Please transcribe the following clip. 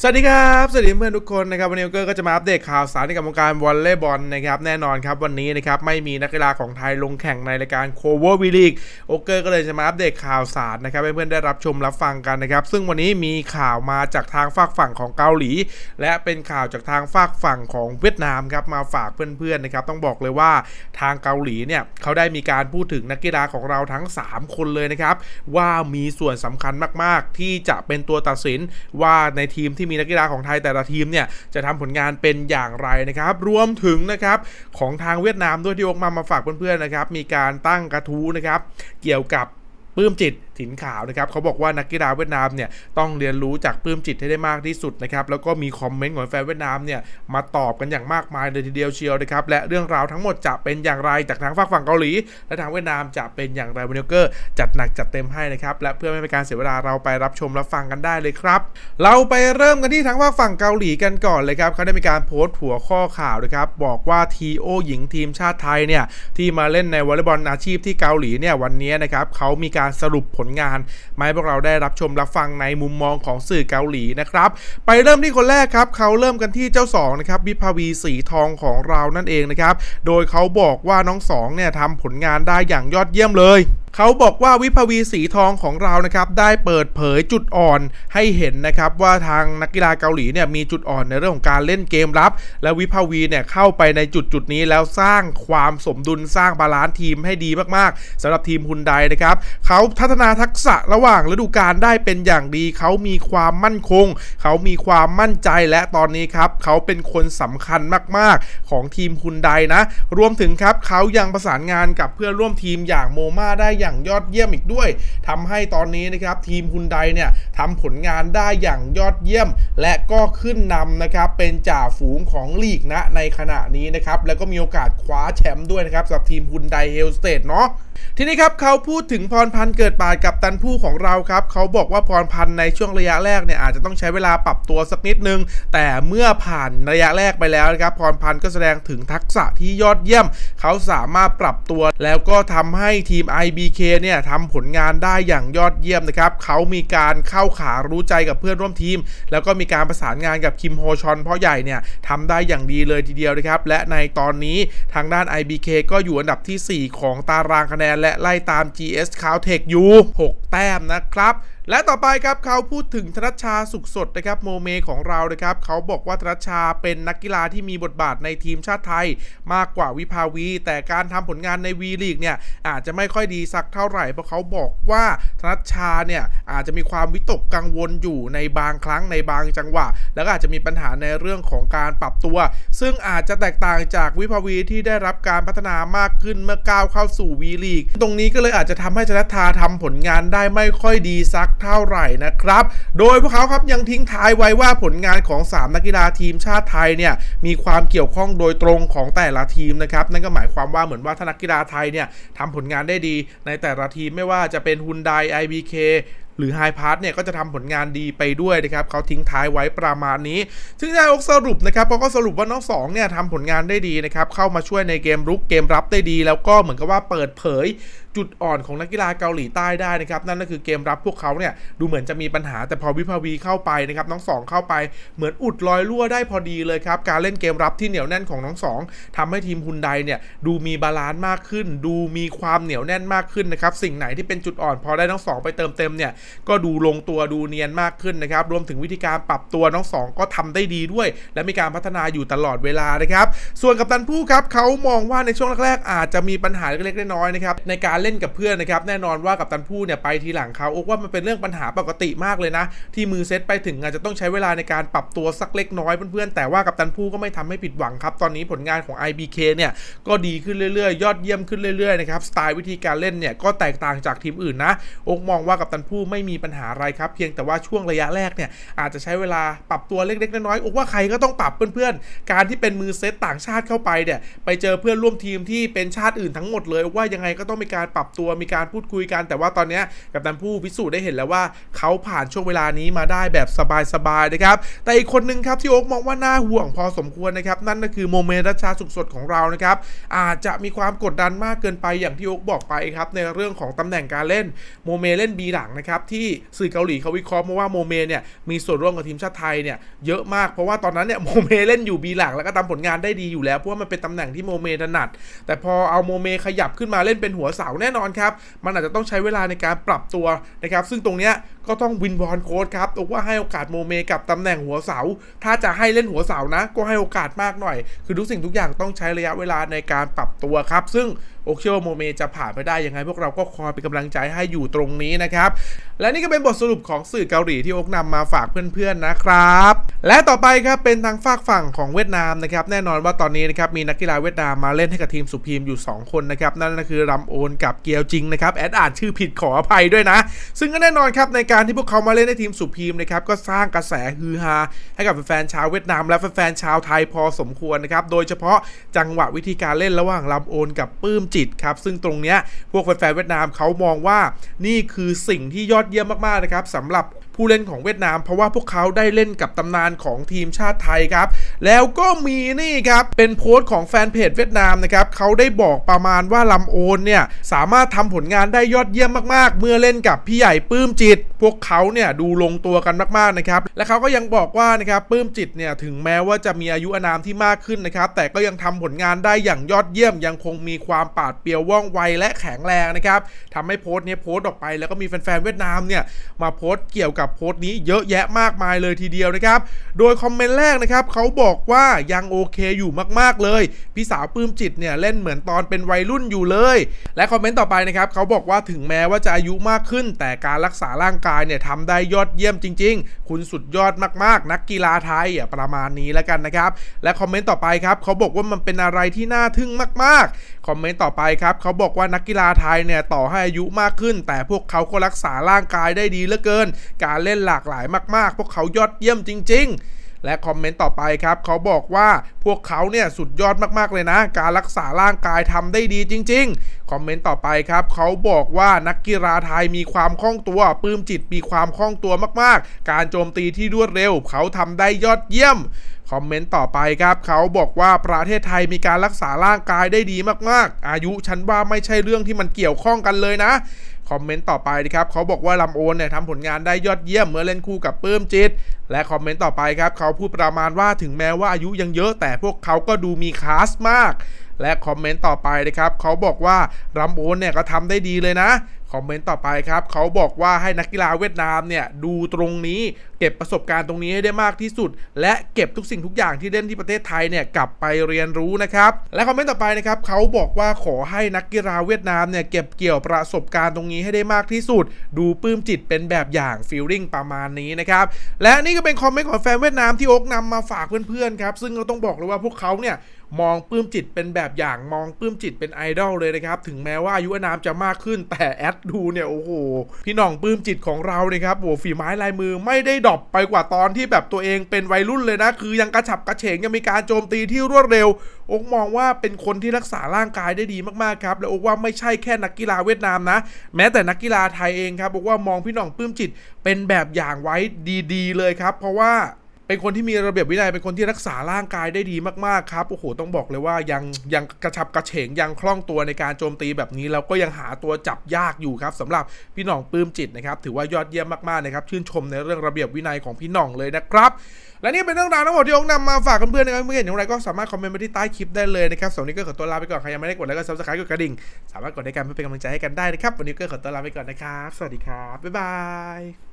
สวัสดีครับ สวัสดีเพื่อนทุกคนนะครับวันนี้โอเกอร์ก็จะมาอัปเดตข่าวสารในกับวงการวอลเลย์บอลนะครับแน่นอนครับวันนี้นะครับไม่มีนักกีฬาของไทยลงแข่งในรายการโคเวอร์วีลีกโอเกอร์ก็เลยจะมาอัปเดตข่าวสารนะครับให้เพื่อนได้รับชมรับฟังกันนะครับซึ่งวันนี้มีข่าวมาจากทางฝากฝั่งของเกาหลี และเป็นข่าวจากทางฝากฝั่งของเวียดนามครับมาฝากเพื่อนๆนะครับต้องบอกเลยว่าทางเกาหลีเนี่ยเขาได้มีการพูดถึงนักกีฬาของเราทั้ง 3 คนเลยนะครับว่ามีส่วนสำคัญมากๆ ที่จะเป็นตัวตัดสินว่าในทีมที่มีนักกีฬาของไทยแต่ละทีมเนี่ยจะทำผลงานเป็นอย่างไรนะครับ รวมถึงนะครับของทางเวียดนามด้วยที่ออกมามาฝากเพื่อนๆนะครับ มีการตั้งกระทู้นะครับ เกี่ยวกับปลื้มจิตถิ่นขาวนะครับเขาบอกว่านักกีฬาเวียดนามเนี่ยต้องเรียนรู้จากปลื้มจิตให้ได้มากที่สุดนะครับแล้วก็มีคอมเมนต์ของแฟนเวียดนามเนี่ยมาตอบกันอย่างมากมายเลยทีเดียวเชียวนะครับและเรื่องราวทั้งหมดจะเป็นอย่างไรจากทางฝั่งฝั่งเกาหลี และทางเวียดนามจะเป็นอย่างไรวันนี้ก็จัดหนักจัดเต็มให้นะครับและเพื่อไม่เป็นการเสียเวลาเราไปรับชมรับฟังกันได้เลยครับ เราไปเริ่มกันที่ทางฝั่งฝั่งเกาหลีกันก่อนเลยครับเขาได้มีการโพสต์หัวข้อข่าวนะครับบอกว่าทีโอหญิงทีมชาติไทยเนี่ยที่มาเล่นในวอลเลย์บอลอาชีพที่เกาหลีเนี่ยวันนี้นะครับเขามีการสรุปผลงานมาให้พวกเราได้รับชมรับฟังในมุมมองของสื่อเกาหลีนะครับ ไปเริ่มที่คนแรกครับเขาเริ่มกันที่เจ้าสองนะครับวิภาวีสีทองของเรานั่นเองนะครับ โดยเขาบอกว่าน้องสองเนี่ยทำผลงานได้อย่างยอดเยี่ยมเลย เขาบอกว่าวิภาวีสีทองของเรานะครับได้เปิดเผยจุดอ่อนให้เห็นนะครับว่าทางนักกีฬาเกาหลีเนี่ยมีจุดอ่อนในเรื่องของการเล่นเกมรับ และวิภาวีเนี่ยเข้าไปในจุดจุดนี้แล้วสร้างความสมดุลสร้างบาลานซ์ทีมให้ดีมากๆสำหรับทีมฮุนไดนะครับเขาพัฒนาทักษะระหว่างฤดูกาลได้เป็นอย่างดี เขามีความมั่นคง เขามีความมั่นใจและตอนนี้ครับเขาเป็นคนสำคัญมากๆของทีมฮุนไดนะ รวมถึงครับเขายังประสานงานกับเพื่อนร่วมทีมอย่างโมมาได้อย่างยอดเยี่ยมอีกด้วยทำให้ตอนนี้นะครับทีมฮุนไดเนี่ย ทำผลงานได้อย่างยอดเยี่ยม และก็ขึ้นนำนะครับเป็นจ่าฝูงของลีกนะในขณะนี้นะครับแล้วก็มีโอกาสคว้าแชมป์ด้วยนะครับสำหรับทีมฮุนไดเฮลสเตดเนาะทีนี้ครับเขาพูดถึงพรพันธ์เกิดปาดกับตันผู้ของเราครับเขาบอกว่าพรพันธ์ในช่วงระยะแรกเนี่ยอาจจะต้องใช้เวลาปรับตัวสักนิดนึง แต่เมื่อผ่านระยะแรกไปแล้วนะครับพรพันธ์ก็แสดงถึงทักษะที่ยอดเยี่ยม เขาสามารถปรับตัว แล้วก็ทำให้ทีม IBK เนี่ยทำผลงานได้อย่างยอดเยี่ยมนะครับเขามีการเข้าขารู้ใจกับเพื่อนร่วมทีม แล้วก็มีการประสานงานกับคิมโฮชอนพ่อใหญ่เนี่ยทำได้อย่างดีเลยทีเดียวนะครับ และในตอนนี้ทางด้าน IBK ก็อยู่อันดับทีสี่4 ของตารางคะแนนและไล่ตาม GS Caltech อยู่ 6 แต้มนะครับ และต่อไปครับเขาพูดถึงธนชชาสุขสดนะครับโมเมของเรานะครับเขาบอกว่าธนชชาเป็นนักกีฬาที่มีบทบาทในทีมชาติไทย มากกว่าวิภาวี แต่การทำผลงานในวีลีกเนี่ยอาจจะไม่ค่อยดีสักเท่าไหร่เพราะเขาบอกว่าธนชชาเนี่ยอาจจะมีความวิตกกังวลอยู่ในบางครั้งในบางจังหวะ แล้วก็อาจจะมีปัญหาในเรื่องของการปรับตัว ซึ่งอาจจะแตกต่างจากวิภาวีที่ได้รับการพัฒนามากขึ้นเมื่อก้าวเข้าสู่วีลีกตรงนี้ก็เลยอาจจะทำให้ชนะทาทำผลงานได้ไม่ค่อยดีสักเท่าไหร่นะครับ โดยพวกเขาครับยังทิ้งท้ายไว้ว่าผลงานของ 3 นักกีฬาทีมชาติไทยเนี่ยมีความเกี่ยวข้องโดยตรงของแต่ละทีมนะครับนั่นก็หมายความว่าเหมือนว่าถ้านักกีฬาไทยเนี่ยทำผลงานได้ดี ในแต่ละทีมไม่ว่าจะเป็นฮุนได IBK หรือไฮพาร์ทเนี่ยก็จะทำผลงานดีไปด้วยนะครับเขาทิ้งท้ายไว้ประมาณนี้ ซึ่งนายกสรุปนะครับเขาก็สรุปว่าน้องสองเนี่ยทำผลงานได้ดีนะครับเข้ามาช่วยในเกมรุกเกมรับได้ดี แล้วก็เหมือนกับว่าเปิดเผย จุดอ่อนของนักกีฬาเกาหลีใต้ได้นะครับ นั่นก็คือเกมรับพวกเขาเนี่ยดูเหมือนจะมีปัญหาแต่พอวิภาวีเข้าไปนะครับน้องสองเข้าไปเหมือนอุดรอยรั่วได้พอดีเลยครับ การเล่นเกมรับที่เหนียวแน่นของน้องสองทำให้ทีมฮุนไดเนี่ยดูมีบาลานซ์มากขึ้น ดูมีความเหนียวแน่นมากขึ้นนะครับสิ่งไหนที่เป็นจุดอ่อนพอได้น้องสองไปเติมเต็มเนี่ยก็ดูลงตัวดูเนียนมากขึ้นนะครับรวมถึงวิธีการปรับตัวน้องสองก็ทำได้ดีด้วย และมีการพัฒนาอยู่ตลอดเวลานะครับส่วนกัปตันผู้ครับเขามองว่าในช่วงแรกๆอาจจะมีปัญหาเล็กๆน้อยๆนะครับในการเล่นกับเพื่อนนะครับแน่นอนว่ากับตันผู้เนี่ยไปทีหลังเขาโอ้ว่ามันเป็นเรื่องปัญหาปกติมากเลยนะ ที่มือเซตไปถึงอาจจะต้องใช้เวลาในการปรับตัวสักเล็กน้อยเพื่อนๆแต่ว่ากับตันผู้ก็ไม่ทำให้ผิดหวังครับตอนนี้ผลงานของ IBK เนี่ยก็ดีขึ้นเรื่อยๆ ยอดเยี่ยมขึ้นเรื่อยๆนะครับสไตล์วิธีการเล่นเนี่ยก็แตกต่างจากทีมอื่นนะโอ๊กมองว่ากับตันผู้ไม่มีปัญหาอะไรครับเพียงแต่ว่าช่วงระยะแรกเนี่ยอาจจะใช้เวลาปรับตัวเล็กๆน้อยๆโอ๊กว่าใครก็ต้องปรับเพื่อนๆการที่เป็นมือเซตต่างชาติเข้าไปเนี่ยไปเจอเพื่อนร่วมทีมที่เป็นชาติอื่นทั้งหมดเลยว่ายังไงก็ต้องมีการปรับตัวมีการพูดคุยกัน แต่ว่าตอนนี้กับตันผู้พิสูจน์ได้เห็นแล้วว่าเขาผ่านช่วงเวลานี้มาได้แบบสบายๆนะครับแต่อีกคนนึงครับที่โอ๊กมองว่าน่าห่วงพอสมควรนะครับนั่นก็คือโมเมนต์รัชชาสุขสดของเรานะครับอาจจะมีความกดดันมากเกินไปอย่างที่โอ๊กบอกไปครับในเรื่องของตำแหน่งการเล่นโมเมเล่นบีหลังนะครับที่สื่อเกาหลีเขาวิเคราะห์มาว่าโมเมเนี่ยมีส่วนร่วมกับทีมชาติไทยเนี่ยเยอะมากเพราะว่าตอนนั้นเนี่ยโมเมเล่นอยู่บีหลังแล้วก็ทำผลงานได้ดีอยู่แล้วเพราะว่ามันเป็นตำแหน่งที่โมเมถนัด แต่พอเอาโมเมขยับขึ้นมาเล่นเป็นหัวเสาแน่นอนครับ มันอาจจะต้องใช้เวลาในการปรับตัวนะครับ ซึ่งตรงเนี้ย ก็ต้องวินวอนโค้ดครับบอกว่าให้โอกาสโมเมกับตำแหน่งหัวเสา ถ้าจะให้เล่นหัวเสานะ ก็ให้โอกาสมากหน่อย คือทุกสิ่งทุกอย่างต้องใช้ระยะเวลาในการปรับตัวครับ ซึ่งโอเคว่าโมเมจะผ่านไปได้ยังไง พวกเราก็คอยเป็นกำลังใจให้อยู่ตรงนี้นะครับ และนี่ก็เป็นบทสรุปของสื่อเกาหลีที่โอกนำมาฝากเพื่อนๆนะครับ และต่อไปครับเป็นทางฝากฝั่งของเวียดนามนะครับแน่นอนว่าตอนนี้นะครับมีนักกีฬาเวียดนามมาเล่นให้กับทีมสุพีมอยู่ 2 คนนะครับนั่นก็คือรัมโอนกับเกียวจิงนะครับแอดอ่านชื่อผิดขออภัยด้วยนะ ซึ่งก็แน่นอนครับในการการที่พวกเขามาเล่นในทีมสุพีมนะครับก็สร้างกระแสฮือฮาให้กับแฟนๆชาวเวียดนามและแฟนๆชาวไทยพอสมควรนะครับโดยเฉพาะจังหวะวิธีการเล่นระหว่างลัมโอนกับปื้มจิตครับซึ่งตรงเนี้ยพวกแฟนๆเวียดนามเขามองว่านี่คือสิ่งที่ยอดเยี่ยมมากๆนะครับสำหรับ ผู้เล่นของเวียดนาม เพราะว่าพวกเขาได้เล่นกับตำนานของทีมชาติไทยครับ แล้วก็มีนี่ครับเป็นโพสต์ของแฟนเพจเวียดนามนะครับเขาได้บอกประมาณว่าลำโอนเนี่ยสามารถทำผลงานได้ยอดเยี่ยมมาก ๆ เมื่อเล่นกับพี่ใหญ่ปื้มจิต พวกเขาเนี่ยดูลงตัวกันมากๆนะครับและเขาก็ยังบอกว่านะครับปื้มจิตเนี่ยถึงแม้ว่าจะมีอายุอนามที่มากขึ้นนะครับแต่ก็ยังทำผลงานได้อย่างยอดเยี่ยม ยังคงมีความปาดเปรียวว่องไวและแข็งแรงนะครับทำให้โพสต์เนี้โพสต์ออกไป แล้วก็มีแฟนๆเวียดนามเนี่ยมาโพสต์เกี่ยวกับโพสต์นี้เยอะแยะมากมายเลยทีเดียวนะครับ โดยคอมเมนต์แรกนะครับเขาบอกว่ายังโอเคอยู่มากๆเลย พี่สาวปื้มจิตเนี่ยเล่นเหมือนตอนเป็นวัยรุ่นอยู่เลย และคอมเมนต์ต่อไปนะครับเขาบอกว่าถึงแม้ว่าจะอายุมากขึ้น แต่การรักษาร่างกายเนี่ยทำได้ยอดเยี่ยมจริง ๆ คุณสุดยอดมากๆ นักกีฬาไทยอะประมาณนี้แล้วกันนะครับ และคอมเมนต์ต่อไปครับเขาบอกว่ามันเป็นอะไรที่น่าทึ่งมากๆ คอมเมนต์ต่อไปครับเขาบอกว่านักกีฬาไทยเนี่ยต่อให้อายุมากขึ้น แต่พวกเขาก็รักษาร่างกายได้ดีเหลือเกิน การเล่นหลากหลายมาก ๆ พวกเขายอดเยี่ยมจริง ๆ และคอมเมนต์ต่อไปครับเขาบอกว่าพวกเขาเนี่ยสุดยอดมาก ๆ เลยนะ การรักษาร่างกายทำได้ดีจริง ๆ คอมเมนต์ต่อไปครับเขาบอกว่านักกีฬาไทยมีความคล่องตัวปลื้มจิตมีความคล่องตัวมาก ๆ การโจมตีที่รวดเร็ว เขาทำได้ยอดเยี่ยมคอมเมนต์ต่อไปครับเขาบอกว่าประเทศไทยมีการรักษาร่างกายได้ดีมากๆ อายุฉันว่าไม่ใช่เรื่องที่มันเกี่ยวข้องกันเลยนะ คอมเมนต์ต่อไปนะครับเขาบอกว่าลำโอนเนี่ยทำผลงานได้ยอดเยี่ยมเมื่อเล่นคู่กับปื้มจิต และคอมเมนต์ต่อไปครับเขาพูดประมาณว่าถึงแม้ว่าอายุยังเยอะแต่พวกเขาก็ดูมีคลาสมาก และคอมเมนต์ต่อไปนะครับเขาบอกว่ารำโอนเนี่ยก็ทำได้ดีเลยนะ คอมเมนต์ต่อไปครับ เขาบอกว่าให้นักกีฬาเวียดนามเนี่ย ดูตรงนี้เก็บประสบการณ์ตรงนี้ให้ได้มากที่สุด และเก็บทุกสิ่งทุกอย่างที่เล่นที่ประเทศไทยเนี่ยกลับไปเรียนรู้นะครับ และคอมเมนต์ต่อไปนะครับเขาบอกว่าขอให้นักกีฬาเวียดนามเนี่ยเก็บเกี่ยวประสบการณ์ตรงนี้ให้ได้มากที่สุด ดูปลื้มจิตเป็นแบบอย่างฟีลลิ่งประมาณนี้นะครับและนี่ก็เป็นคอมเมนต์ของแฟนเวียดนามที่โอ๊กนำมาฝากเพื่อนๆครับซึ่งเราต้องบอกเลยว่าพวกเขาเนี่ย มองปลื้มจิตเป็นแบบอย่างมองปลื้มจิตเป็นไอดอลเลยนะครับ ถึงแม้ว่าอายุอนามจะมากขึ้น แต่แอดดูเนี่ย โอ้โห พี่น่องปลื้มจิตของเราเนี่ยครับโอ้ฝีไม้ลายมือไม่ได้ดรอปไปกว่าตอนที่แบบตัวเองเป็นวัยรุ่นเลยนะ คือยังกระฉับกระเฉงยังมีการโจมตีที่รวดเร็วโอ๊กมองว่าเป็นคนที่รักษาร่างกายได้ดีมากๆครับและโอ๊กว่าไม่ใช่แค่นักกีฬาเวียดนามนะ แม้แต่นักกีฬาไทยเองครับบอกว่ามองพี่น่องปลื้มจิตเป็นแบบอย่างไว้ดี ๆ เลยครับ เพราะว่า เป็นคนที่มีระเบียบวินัยเป็นคนที่รักษาร่างกายได้ดีมากๆครับโอ้โหต้องบอกเลยว่ายังยังกระชับกระเฉงยังคล่องตัวในการโจมตีแบบนี้แล้วก็ยังหาตัวจับยากอยู่ครับสำหรับพี่หน่องปลื้มจิตนะครับถือว่ายอดเยี่ยมมากๆนะครับชื่นชมในเรื่องระเบียบวินัยของพี่หน่องเลยนะครับและนี่เป็นเรื่องราวทั้งหมดที่องนำมาฝากเพื่อนๆนะครับเมื่อเห็นอย่างไรก็สามารถคอมเมนต์มาที่ใต้คลิปได้เลยนะครับสำหรับวันนี้ก็ขอตัวลาไปก่อนใครยังไม่ได้กดแล้วก็ซับสไครต์กดกระดิ่งสามารถกดได้กันเพื่อเป็นกำลังใจให้กันได้นะครับวันนี้ก็ขอตัวลาไปก่อนนะครับ สวัสดีครับบ๊ายบาย